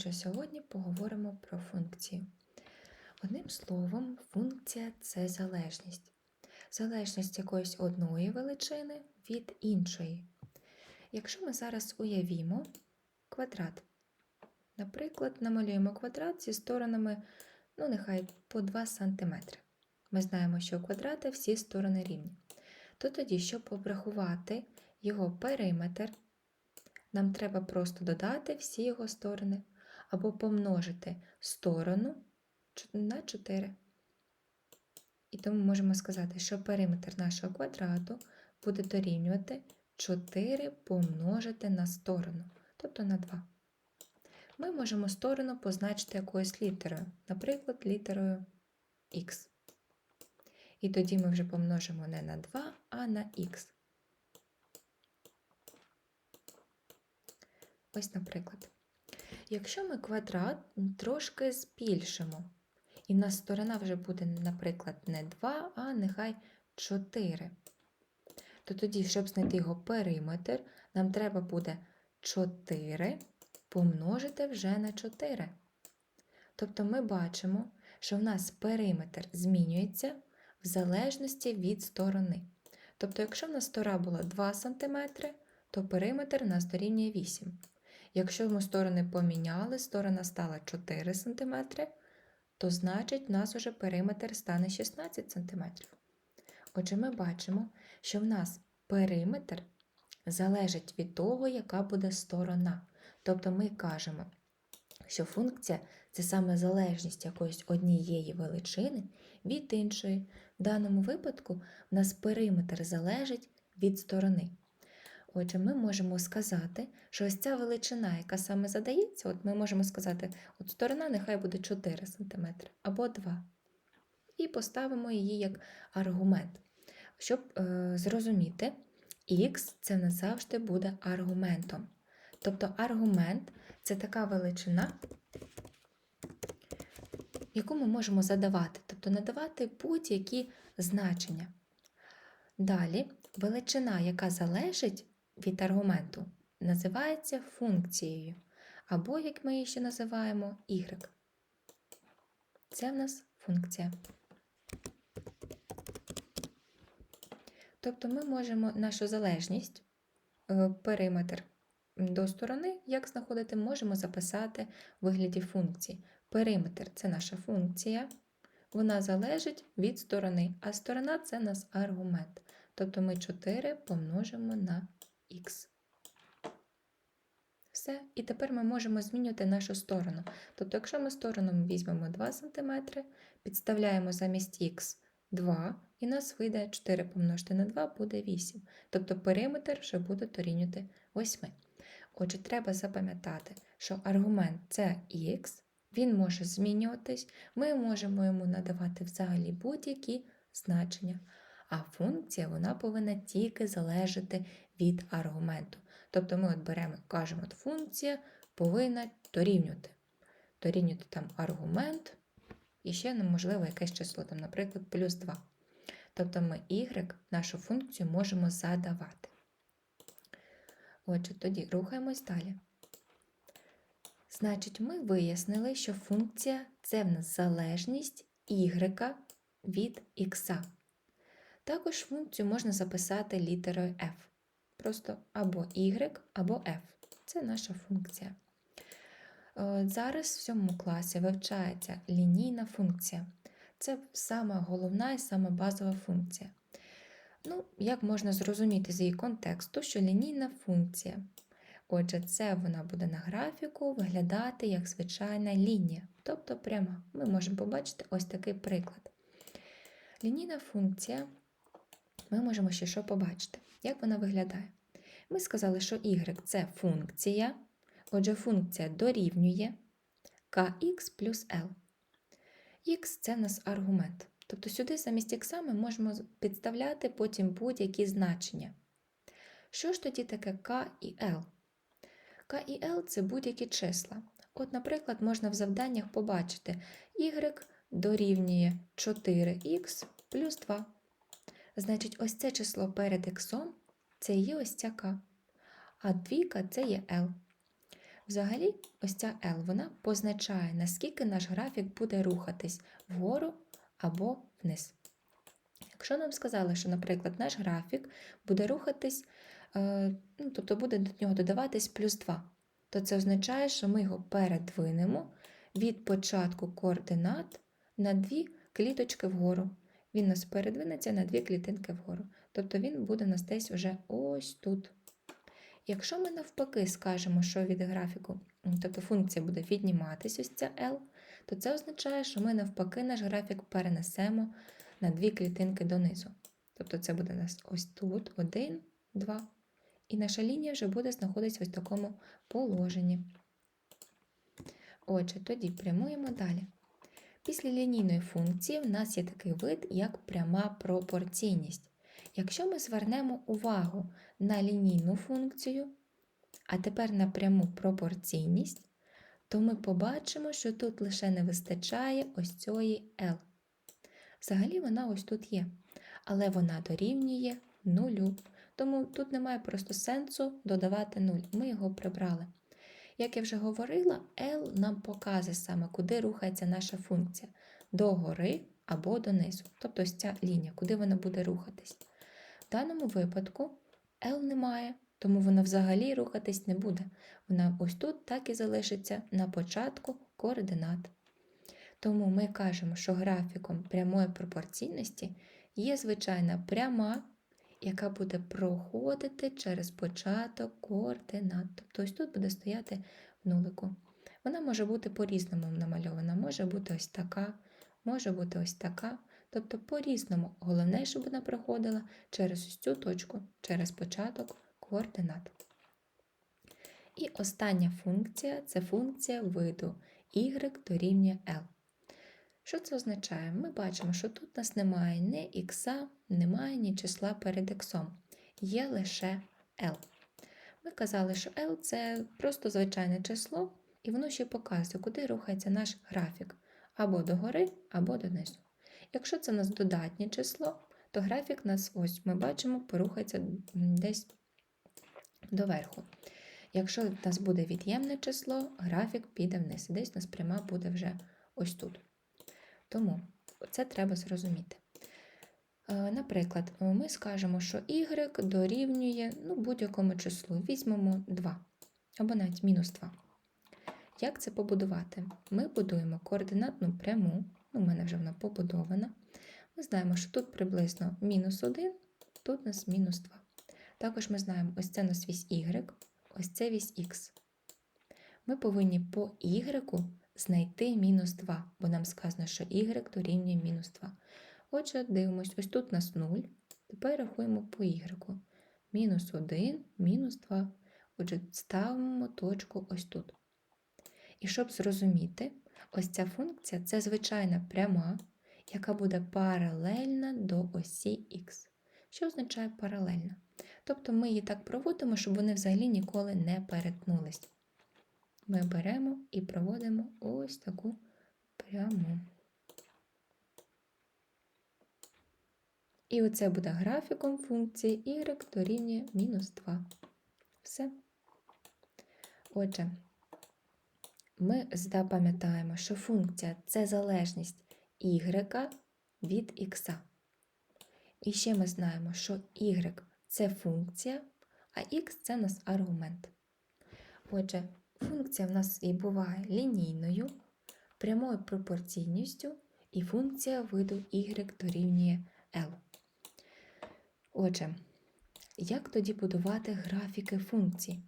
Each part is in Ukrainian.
що сьогодні поговоримо про функції. Одним словом, функція це залежність. Залежність якоїсь одної величини від іншої. Якщо ми зараз уявімо квадрат, наприклад, намалюємо квадрат зі сторонами, ну, нехай по 2 см. Ми знаємо, що у квадрата всі сторони рівні. То тоді, щоб обрахувати його периметр, нам треба просто додати всі його сторони або помножити сторону на 4. І тому можемо сказати, що периметр нашого квадрату буде дорівнювати 4 помножити на сторону, тобто на 2. Ми можемо сторону позначити якоюсь літерою, наприклад, літерою х. І тоді ми вже помножимо не на 2, а на х. Ось, наприклад. Якщо ми квадрат трошки збільшимо, і в нас сторона вже буде, наприклад, не 2, а нехай 4, то тоді, щоб знайти його периметр, нам треба буде 4 помножити вже на 4. Тобто ми бачимо, що в нас периметр змінюється в залежності від сторони. Тобто, якщо в нас стора була 2 см, то периметр у нас дорівнює 8 Якщо ми сторони поміняли, сторона стала 4 см, то значить у нас уже периметр стане 16 см. Отже, ми бачимо, що в нас периметр залежить від того, яка буде сторона. Тобто ми кажемо, що функція це саме залежність якоїсь однієї величини від іншої. В даному випадку в нас периметр залежить від сторони. Отже, ми можемо сказати, що ось ця величина, яка саме задається, от ми можемо сказати, от сторона нехай буде 4 см або 2. І поставимо її як аргумент. Щоб е, зрозуміти, х це не завжди буде аргументом. Тобто аргумент це така величина, яку ми можемо задавати, тобто надавати будь-які значення. Далі, величина, яка залежить від аргументу називається функцією, або, як ми її ще називаємо, y. Це в нас функція. Тобто ми можемо нашу залежність, е, периметр до сторони, як знаходити, можемо записати в вигляді функції. Периметр це наша функція, вона залежить від сторони, а сторона це у нас аргумент. Тобто ми 4 помножимо на х. Все. І тепер ми можемо змінювати нашу сторону. Тобто, якщо ми сторону візьмемо 2 см, підставляємо замість х 2, і нас вийде 4 помножити на 2 буде 8. Тобто периметр вже буде дорівнювати 8. Отже, треба запам'ятати, що аргумент це х, він може змінюватись, ми можемо йому надавати взагалі будь-які значення. А функція вона повинна тільки залежати від аргументу. Тобто ми от беремо, кажемо, от функція повинна дорівнювати. Дорівнювати там аргумент і ще неможливо якесь число, там, наприклад, плюс 2. Тобто ми y, нашу функцію можемо задавати. Отже, тоді рухаємось далі. Значить, ми вияснили, що функція це в нас залежність y від х. Також функцію можна записати літерою f. Просто або y, або f. Це наша функція. Е, зараз в цьому класі вивчається лінійна функція. Це сама головна і сама базова функція. Ну, Як можна зрозуміти з її контексту, що лінійна функція. Отже, це вона буде на графіку виглядати як звичайна лінія, тобто пряма. Ми можемо побачити ось такий приклад. Лінійна функція ми можемо ще що побачити. Як вона виглядає? Ми сказали, що y це функція, отже, функція дорівнює kx плюс L. Х це в нас аргумент. Тобто сюди замість х ми можемо підставляти потім будь-які значення. Що ж тоді таке k і L? K і L це будь-які числа. От, наприклад, можна в завданнях побачити y дорівнює 4х плюс 2. Значить, ось це число перед іксом це є ось ця К. А двійка це є L. Взагалі, ось ця L, вона позначає, наскільки наш графік буде рухатись вгору або вниз. Якщо нам сказали, що, наприклад, наш графік буде рухатись, е, ну, тобто буде до нього додаватись плюс 2, то це означає, що ми його передвинемо від початку координат на дві кліточки вгору. Він нас передвинеться на дві клітинки вгору. Тобто він буде нас десь вже ось тут. Якщо ми навпаки скажемо, що від графіку, тобто функція буде відніматись, ось ця L, то це означає, що ми навпаки наш графік перенесемо на дві клітинки донизу. Тобто це буде у нас ось тут, один, два. І наша лінія вже буде знаходитися в такому положенні. Отже, тоді прямуємо далі. Після лінійної функції в нас є такий вид, як пряма пропорційність. Якщо ми звернемо увагу на лінійну функцію, а тепер на пряму пропорційність, то ми побачимо, що тут лише не вистачає ось цієї L. Взагалі вона ось тут є, але вона дорівнює нулю. Тому тут немає просто сенсу додавати 0. Ми його прибрали. Як я вже говорила, L нам показує саме, куди рухається наша функція догори або донизу. Тобто ось ця лінія, куди вона буде рухатись. В даному випадку L немає, тому вона взагалі рухатись не буде. Вона ось тут так і залишиться на початку координат. Тому ми кажемо, що графіком прямої пропорційності є звичайна пряма, яка буде проходити через початок координат. Тобто ось тут буде стояти в нулику. Вона може бути по-різному намальована, може бути ось така, може бути ось така. Тобто по-різному. Головне, щоб вона проходила через ось цю точку, через початок координат. І остання функція це функція виду y дорівнює L. Що це означає? Ми бачимо, що тут у нас немає ні х, немає ні числа перед х. Є лише L. Ми казали, що L це просто звичайне число, і воно ще показує, куди рухається наш графік або догори, або донизу. Якщо це у нас додатнє число, то графік нас ось ми бачимо, порухається десь доверху. Якщо у нас буде від'ємне число, графік піде вниз. Десь у нас пряма буде вже ось тут. Тому це треба зрозуміти. Е, Наприклад, ми скажемо, що y дорівнює ну, будь-якому числу. Візьмемо 2 або навіть мінус 2. Як це побудувати? Ми будуємо координатну пряму, ну, у мене вже вона побудована. Ми знаємо, що тут приблизно мінус 1, тут у нас мінус 2. Також ми знаємо, ось це у нас вісь y, ось це вісь х. Ми повинні по y знайти мінус 2, бо нам сказано, що y дорівнює мінус 2. Отже, дивимось, ось тут у нас 0. Тепер рахуємо по y. Мінус 1, мінус 2. Отже, ставимо точку ось тут. І щоб зрозуміти, ось ця функція це звичайна пряма, яка буде паралельна до осі х. Що означає паралельна? Тобто ми її так проводимо, щоб вони взагалі ніколи не перетнулись. Ми беремо і проводимо ось таку пряму. І оце буде графіком функції y дорівнює мінус 2. Все. Отже, ми запам'ятаємо, що функція це залежність y від х. І ще ми знаємо, що y це функція, а х це у нас аргумент. Отже, функція в нас і буває лінійною, прямою пропорційністю, і функція виду y дорівнює L. Отже, як тоді будувати графіки функцій?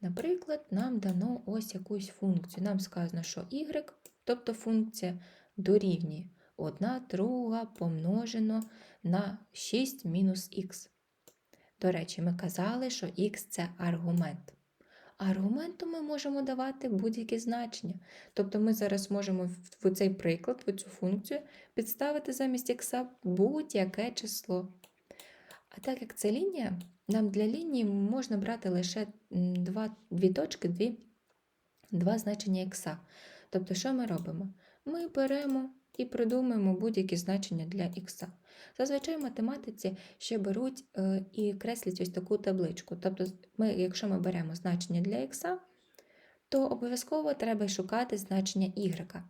Наприклад, нам дано ось якусь функцію. Нам сказано, що y, тобто функція дорівнює 1 друга помножено на 6 мінус х. До речі, ми казали, що х це аргумент. Аргументу ми можемо давати будь-які значення. Тобто ми зараз можемо в цей приклад, в цю функцію, підставити замість х будь-яке число. А так як це лінія, нам для лінії можна брати лише два, дві точки, дві, два значення х. Тобто, що ми робимо? Ми беремо і придумуємо будь-які значення для х. Зазвичай в математиці ще беруть е, і креслять ось таку табличку. Тобто, ми, якщо ми беремо значення для х, то обов'язково треба шукати значення y.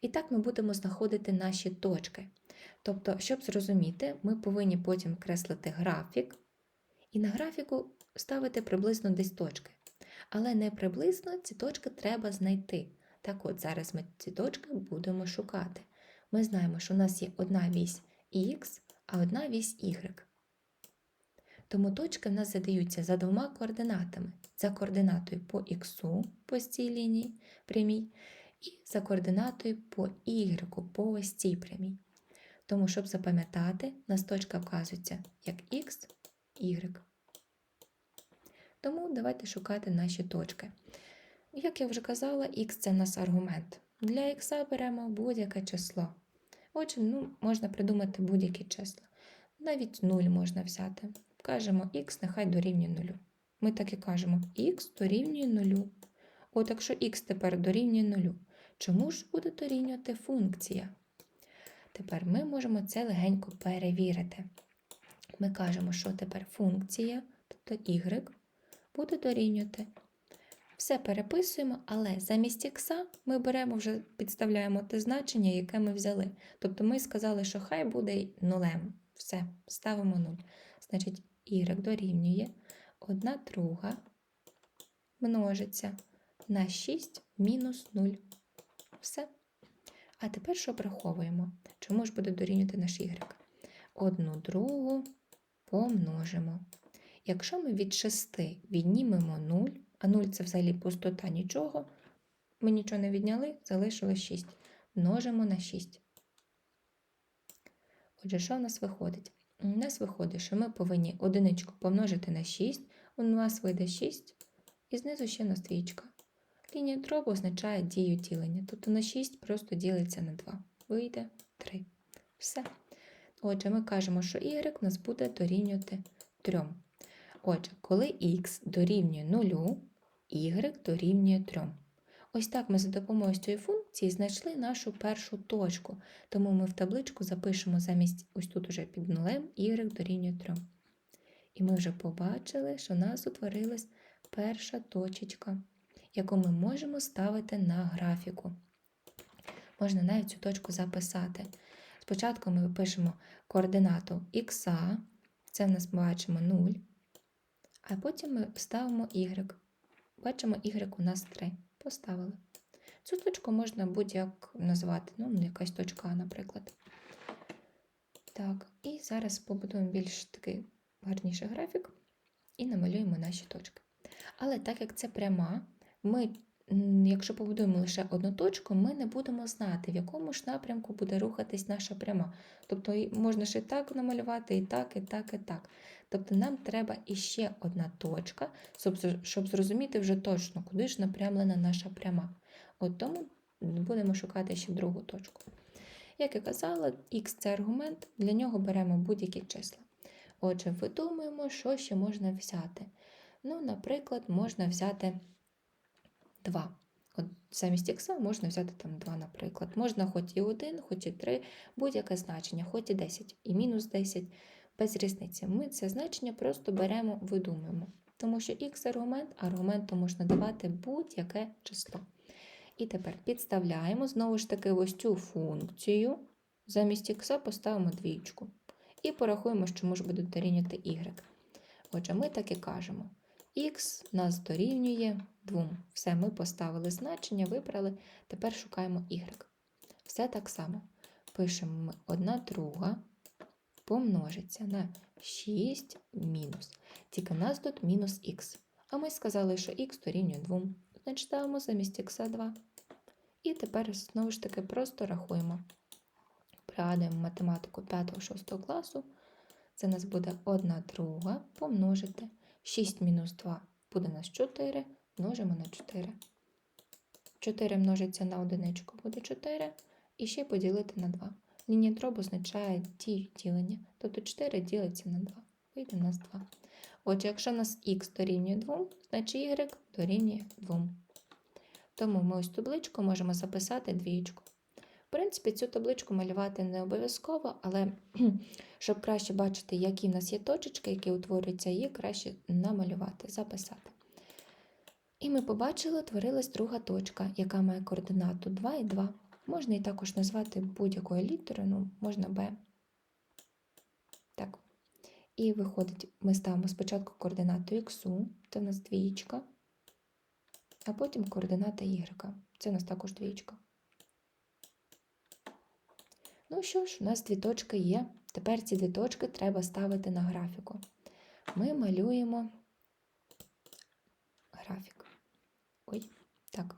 І так ми будемо знаходити наші точки. Тобто, щоб зрозуміти, ми повинні потім креслити графік, і на графіку ставити приблизно десь точки. Але не приблизно ці точки треба знайти. Так от, зараз ми ці точки будемо шукати. Ми знаємо, що у нас є одна вісь Х, а одна вісь Y. Тому точки в нас задаються за двома координатами: за координатою по Х по цій лінії прямій, і за координатою по Y по ось цій прямій. Тому, щоб запам'ятати, у нас точка вказується як Х, Y. Тому давайте шукати наші точки. Як я вже казала, х це нас аргумент. Для х беремо будь-яке число. Отже, ну, можна придумати будь-які числа. Навіть 0 можна взяти. Кажемо х нехай дорівнює 0. Ми так і кажемо х дорівнює 0. От якщо х тепер дорівнює 0, чому ж буде дорівнювати функція? Тепер ми можемо це легенько перевірити. Ми кажемо, що тепер функція, тобто y, буде дорівнювати. Все переписуємо, але замість ікса ми беремо вже підставляємо те значення, яке ми взяли. Тобто ми сказали, що хай буде нулем. Все, ставимо 0. Значить, y дорівнює 1 друга множиться на 6 мінус 0. Все. А тепер що враховуємо? Чому ж буде дорівнювати наш y? Одну другу помножимо. Якщо ми від 6 віднімемо 0, а 0 це взагалі пустота нічого, ми нічого не відняли, залишилось 6. Множимо на 6. Отже, що в нас виходить? У нас виходить, що ми повинні одиничку помножити на 6, у нас вийде 6, і знизу ще у нас двічка. Лінія дробу означає дію ділення, тобто на 6 просто ділиться на 2. Вийде 3. Все. Отже, ми кажемо, що y у нас буде дорівнювати 3. Отже, коли х дорівнює 0, y дорівнює 3. Ось так ми за допомогою цієї функції знайшли нашу першу точку. Тому ми в табличку запишемо замість ось тут уже під нулем y дорівнює 3. І ми вже побачили, що у нас утворилась перша точечка, яку ми можемо ставити на графіку. Можна навіть цю точку записати. Спочатку ми пишемо координату х, це в нас бачимо 0. А потім ми ставимо y. Бачимо, y у нас 3. Поставили. Цю точку можна будь-як назвати, ну, якась точка, наприклад. Так, і зараз побудуємо більш такий гарніший графік і намалюємо наші точки. Але так як це пряма, ми, якщо побудуємо лише одну точку, ми не будемо знати, в якому ж напрямку буде рухатись наша пряма. Тобто можна ж так намалювати, і так, і так, і так. Тобто нам треба іще одна точка, щоб зрозуміти вже точно, куди ж напрямлена наша пряма. От тому будемо шукати ще другу точку. Як я казала, х це аргумент, для нього беремо будь-які числа. Отже, видумуємо, що ще можна взяти. Ну, наприклад, можна взяти 2. От Замість х можна взяти там 2, наприклад. Можна хоч і 1, хоч і 3, будь-яке значення, хоч і 10, і мінус 10 без різниці. Ми це значення просто беремо, видумуємо. Тому що х аргумент, аргументу можна давати будь-яке число. І тепер підставляємо знову ж таки ось цю функцію. Замість х поставимо двічку. І порахуємо, що може буде дорівнювати y. Отже, ми так і кажемо. Х нас дорівнює 2. Все, ми поставили значення, вибрали. Тепер шукаємо y. Все так само. Пишемо ми 1 друга помножиться на 6 мінус. Тільки нас тут мінус х. А ми сказали, що х дорівнює 2. Значить, ставимо замість х 2. І тепер знову ж таки просто рахуємо. Пригадуємо математику 5-6 класу. Це у нас буде 1 друга помножити. 6 мінус 2 буде нас 4, множимо на 4. 4 множиться на одиничку, буде 4. І ще поділити на 2. Лінія дробу означає дію ділення. Тобто 4 ділиться на 2. Вийде у нас 2. Отже, якщо у нас х дорівнює 2, значить y дорівнює 2. Тому ми ось табличку можемо записати двічку. Принципі, цю табличку малювати не обов'язково, але щоб краще бачити, які в нас є точечки, які утворюються, її краще намалювати, записати. І ми побачили, утворилась друга точка, яка має координату 2 і 2. Можна її також назвати будь-якою літерою, ну, можна Б. Так. І виходить, ми ставимо спочатку координату х, це в нас двієчка, а потім координата y. Це у нас також двієчка. Ну що ж, у нас дві точки є. Тепер ці дві точки треба ставити на графіку. Ми малюємо графік. Ой, так.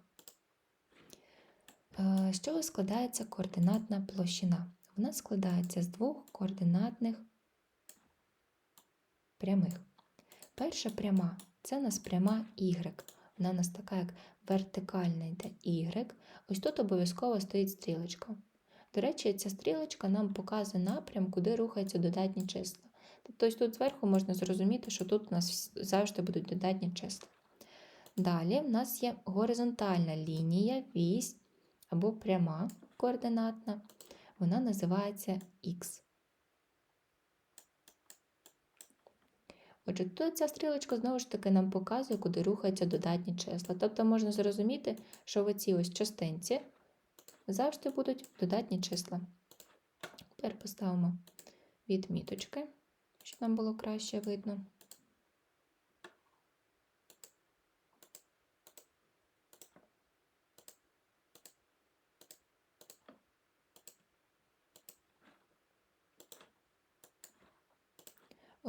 Е, З чого складається координатна площина? Вона складається з двох координатних прямих. Перша пряма це у нас пряма y. Вона у нас така, як вертикальна йде y. Ось тут обов'язково стоїть стрілочка. До речі, ця стрілочка нам показує напрям, куди рухаються додатні числа. Тобто тут зверху можна зрозуміти, що тут у нас завжди будуть додатні числа. Далі в нас є горизонтальна лінія, вісь або пряма координатна. Вона називається Х. Отже, тут ця стрілочка знову ж таки нам показує, куди рухаються додатні числа. Тобто можна зрозуміти, що в цій ось частинці завжди будуть додатні числа. Тепер поставимо відміточки, щоб нам було краще видно.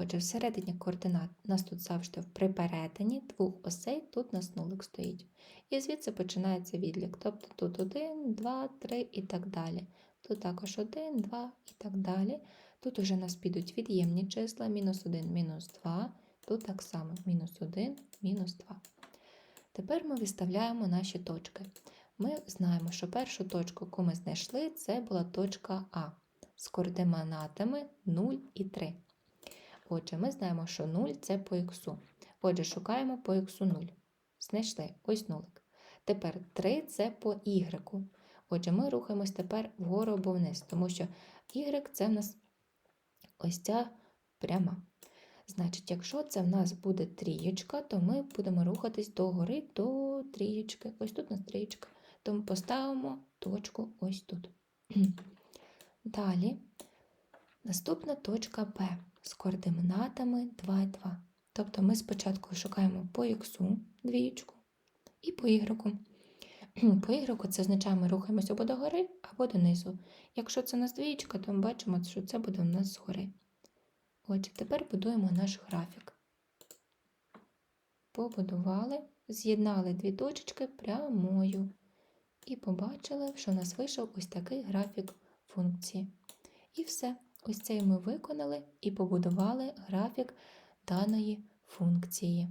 Отже, всередині координат у нас тут завжди при перетині двох осей, тут у нас нулик стоїть. І звідси починається відлік. Тобто тут 1, 2, 3 і так далі. Тут також 1, 2 і так далі. Тут уже у нас підуть від'ємні числа, мінус 1, мінус 2. Тут так само мінус 1, мінус 2. Тепер ми виставляємо наші точки. Ми знаємо, що першу точку, яку ми знайшли, це була точка А з координатами 0 і 3. Отже, ми знаємо, що 0 це по х. Отже, шукаємо по х 0. Знайшли ось нулик. Тепер 3 це по y. Отже, ми рухаємось тепер вгору або вниз, тому що y це в нас ось ця пряма. Значить, якщо це в нас буде трієчка, то ми будемо рухатись догори до трієчки. Ось тут у нас трієчка. Тому поставимо точку ось тут. Далі, наступна точка Б з координатами 2 і 2. Тобто ми спочатку шукаємо по х двієчку і по y. По y це означає, ми рухаємося або догори, або донизу. Якщо це у нас двієчка, то ми бачимо, що це буде у нас згори. Отже, тепер будуємо наш графік. Побудували, з'єднали дві точечки прямою. І побачили, що у нас вийшов ось такий графік функції. І все. Ось цей ми виконали і побудували графік даної функції.